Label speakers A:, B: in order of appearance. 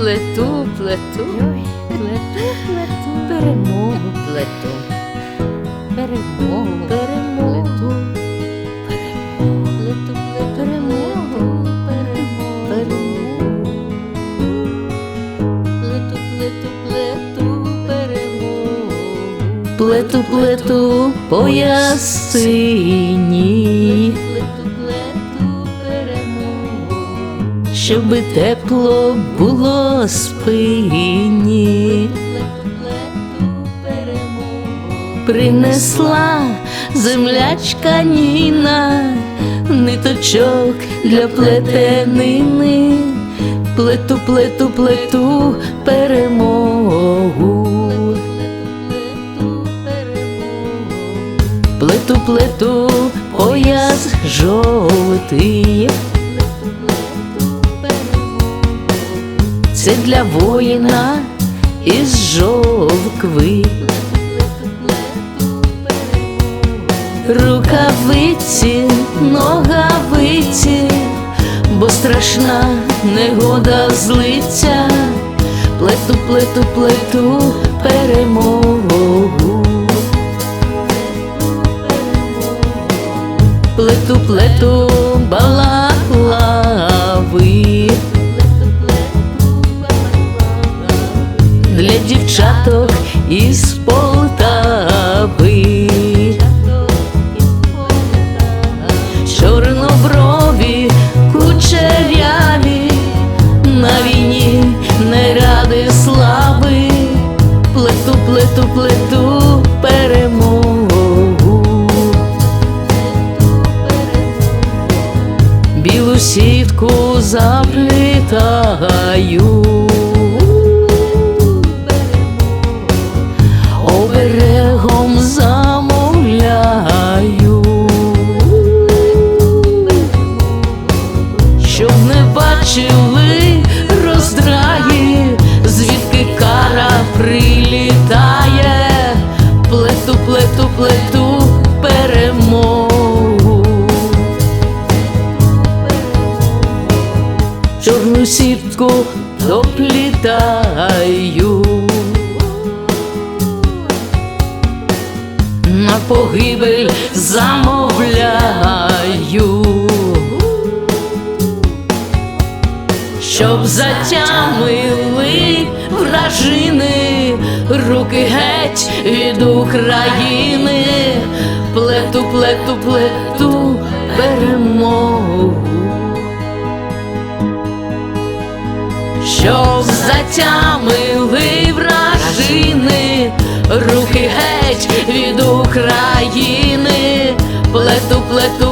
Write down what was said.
A: плету, плету, плету, плету, перемогу плету, перемогу, перемогу, плету, плету, плету, перемогу, перемогу, плету, плету, плету, перемогу, плету, плету, поясині. Плету, щоби тепло було спині. Принесла землячка Ніна, ниточок для плетенини, плету, плету, плету перемогу. Плету, плету, пояс жовтий. Це для воїна із жовкви. Рукавиці, ногавиці, бо страшна негода злиться, плету, плету, плету перемогу. Плету, плету дівчаток із Полтави. Чорноброві, кучеряві, на війні не ради слави, плету, плету, плету перемогу. Білу сітку заплітаю. Бачили роздраї, звідки кара прилітає, плету, плету, плету перемогу. Чорну сітку доплітаю. на погибель замовляю, щоб затямили вражини, руки геть від України, плету, плету, плету перемогу. Щоб затямили вражини, руки геть від України, плету, плету,